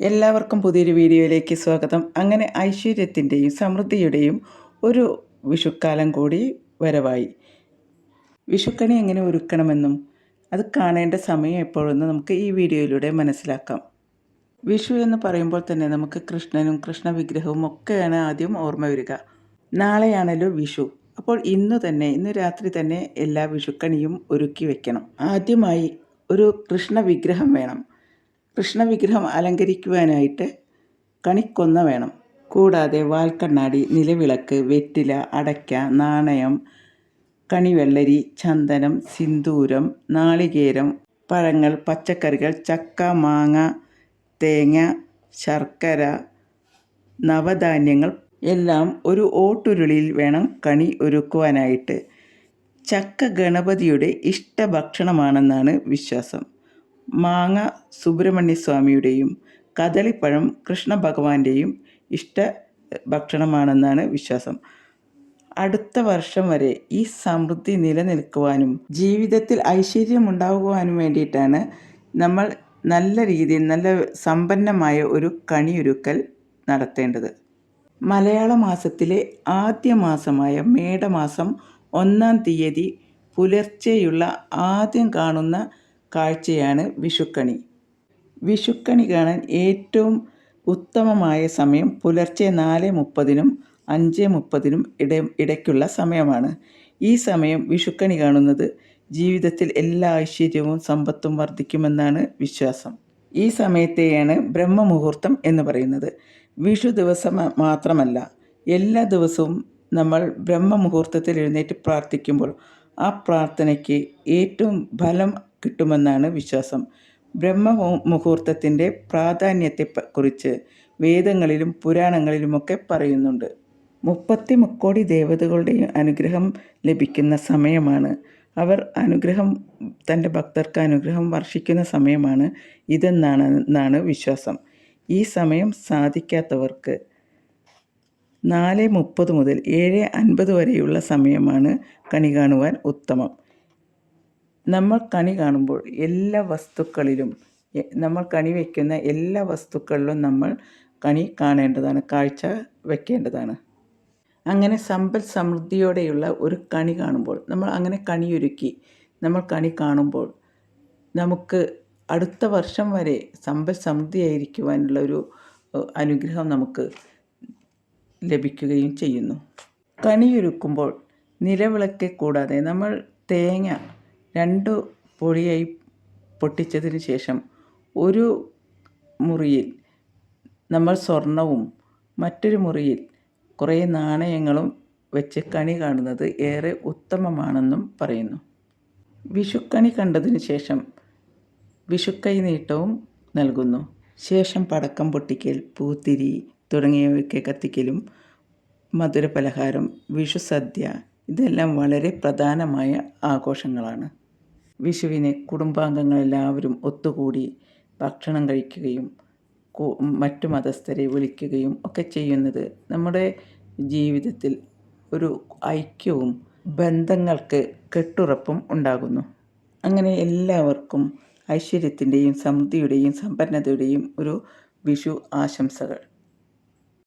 എല്ലാവർക്കും പുതിയൊരു വീഡിയോയിലേക്ക് സ്വാഗതം. അങ്ങനെ ഐശ്വര്യത്തിന്റെയും സമൃദ്ധിയുടെയും ഒരു വിഷുക്കാലം കൂടി വരവായി. വിഷുക്കണി എങ്ങനെ ഒരുക്കണമെന്നും അത് കാണേണ്ട സമയം എപ്പോഴെന്ന് നമുക്ക് ഈ വീഡിയോയിലൂടെ മനസ്സിലാക്കാം. വിഷു എന്ന് പറയുമ്പോൾ തന്നെ നമുക്ക് കൃഷ്ണനും കൃഷ്ണ വിഗ്രഹവും ഒക്കെയാണ് ആദ്യം ഓർമ്മ വരിക. നാളെയാണല്ലോ വിഷു. അപ്പോൾ ഇന്ന് തന്നെ ഇന്ന് രാത്രി തന്നെ എല്ലാ വിഷുക്കണിയും ഒരുക്കി വെക്കണം. ആദ്യമായി ഒരു കൃഷ്ണ വിഗ്രഹം വേണം. കൃഷ്ണ വിഗ്രഹം അലങ്കരിക്കുവാനായിട്ട് കണിക്കൊന്ന വേണം. കൂടാതെ വാൽക്കണ്ണാടി നിലവിളക്ക് വെറ്റില അടയ്ക്ക നാണയം കണിവെള്ളരി ചന്ദനം സിന്ദൂരം നാളികേരം പഴങ്ങൾ പച്ചക്കറികൾ ചക്ക മാങ്ങ തേങ്ങ ശർക്കര നവധാന്യങ്ങൾ എല്ലാം ഒരു ഓട്ടുരുളിയിൽ വേണം കണി ഒരുക്കുവാനായിട്ട്. ചക്ക ഗണപതിയുടെ ഇഷ്ടഭക്ഷണമാണെന്നാണ് വിശ്വാസം. മാങ്ങ സുബ്രഹ്മണ്യസ്വാമിയുടെയും കദളിപ്പഴം കൃഷ്ണ ഭഗവാന്റെയും ഇഷ്ട ഭക്ഷണമാണെന്നാണ് വിശ്വാസം. അടുത്ത വർഷം വരെ ഈ സമൃദ്ധി നിലനിൽക്കുവാനും ജീവിതത്തിൽ ഐശ്വര്യം ഉണ്ടാകുവാനും വേണ്ടിയിട്ടാണ് നമ്മൾ നല്ല രീതിയിൽ നല്ല സമ്പന്നമായ ഒരു കണിയൊരുക്കൽ നടത്തേണ്ടത്. മലയാള മാസത്തിലെ ആദ്യ മാസമായ മേടമാസം ഒന്നാം തീയതി പുലർച്ചെയുള്ള ആദ്യം കാണുന്ന കാഴ്ചയാണ് വിഷുക്കണി. വിഷുക്കണി കാണാൻ ഏറ്റവും ഉത്തമമായ സമയം പുലർച്ചെ നാല് മുപ്പതിനും അഞ്ച് മുപ്പതിനും ഇട ഇടയ്ക്കുള്ള സമയമാണ്. ഈ സമയം വിഷുക്കണി കാണുന്നത് ജീവിതത്തിൽ എല്ലാ ഐശ്വര്യവും സമ്പത്തും വർദ്ധിക്കുമെന്നാണ് വിശ്വാസം. ഈ സമയത്തെയാണ് ബ്രഹ്മമുഹൂർത്തം എന്ന് പറയുന്നത്. വിഷു ദിവസം മാത്രമല്ല എല്ലാ ദിവസവും നമ്മൾ ബ്രഹ്മമുഹൂർത്തത്തിൽ എഴുന്നേറ്റ് പ്രാർത്ഥിക്കുമ്പോൾ ആ പ്രാർത്ഥനയ്ക്ക് ഏറ്റവും ഫലം കിട്ടുമെന്നാണ് വിശ്വാസം. ബ്രഹ്മ മുഹൂർത്തത്തിന്റെ പ്രാധാന്യത്തെ കുറിച്ച് വേദങ്ങളിലും പുരാണങ്ങളിലുമൊക്കെ പറയുന്നുണ്ട്. മുപ്പത്തി മുക്കോടി ദേവതകളുടെയും അനുഗ്രഹം ലഭിക്കുന്ന സമയമാണ്. അവർ അനുഗ്രഹം തന്റെ ഭക്തർക്ക് അനുഗ്രഹം വർഷിക്കുന്ന സമയമാണ് ഇതെന്നാണ് എന്നാണ് വിശ്വാസം. ഈ സമയം സാധിക്കാത്തവർക്ക് നാല് മുപ്പത് മുതൽ ഏഴ് അൻപത് വരെയുള്ള സമയമാണ് കണി കാണുവാൻ ഉത്തമം. നമ്മൾ കണി കാണുമ്പോൾ എല്ലാ വസ്തുക്കളിലും നമ്മൾ കണി വയ്ക്കുന്ന എല്ലാ വസ്തുക്കളിലും നമ്മൾ കണി കാണേണ്ടതാണ് കാഴ്ച വയ്ക്കേണ്ടതാണ് അങ്ങനെ സമ്പൽ സമൃദ്ധിയോടെയുള്ള ഒരു കണി കാണുമ്പോൾ നമ്മൾ അങ്ങനെ കണിയൊരുക്കി നമ്മൾ കണി കാണുമ്പോൾ നമുക്ക് അടുത്ത വർഷം വരെ സമ്പൽ സമൃദ്ധിയായിരിക്കുവാനുള്ള ഒരു അനുഗ്രഹം നമുക്ക് ലഭിക്കുകയും ചെയ്യുന്നു. കണിയൊരുക്കുമ്പോൾ നിലവിളക്കെ കൂടാതെ നമ്മൾ തേങ്ങ രണ്ട് പൊടിയായി പൊട്ടിച്ചതിന് ശേഷം ഒരു മുറിയിൽ നമ്മൾ സ്വർണവും മറ്റൊരു മുറിയിൽ കുറേ നാണയങ്ങളും വെച്ച് കണി കാണുന്നത് ഏറെ ഉത്തമമാണെന്നും പറയുന്നു. വിഷുക്കണി കണ്ടതിന് ശേഷം വിഷുക്കൈ നീട്ടവും നൽകുന്നു. ശേഷം പടക്കം പൊട്ടിക്കൽ പൂത്തിരി തുടങ്ങിയവയൊക്കെ കത്തിക്കലും മധുരപലഹാരം വിഷുസദ്യ ഇതെല്ലാം വളരെ പ്രധാനമായ ആഘോഷങ്ങളാണ്. വിഷുവിനെ കുടുംബാംഗങ്ങളെല്ലാവരും ഒത്തുകൂടി ഭക്ഷണം കഴിക്കുകയും മറ്റു മതസ്ഥരെ വിളിക്കുകയും ഒക്കെ ചെയ്യുന്നത് നമ്മുടെ ജീവിതത്തിൽ ഒരു ഐക്യവും ബന്ധങ്ങൾക്ക് കെട്ടുറപ്പും ഉണ്ടാകുന്നു. അങ്ങനെ എല്ലാവർക്കും ഐശ്വര്യത്തിന്റെയും സമൃദ്ധിയുടെയും സമ്പന്നതയുടെയും ഒരു വിഷു ആശംസകൾ.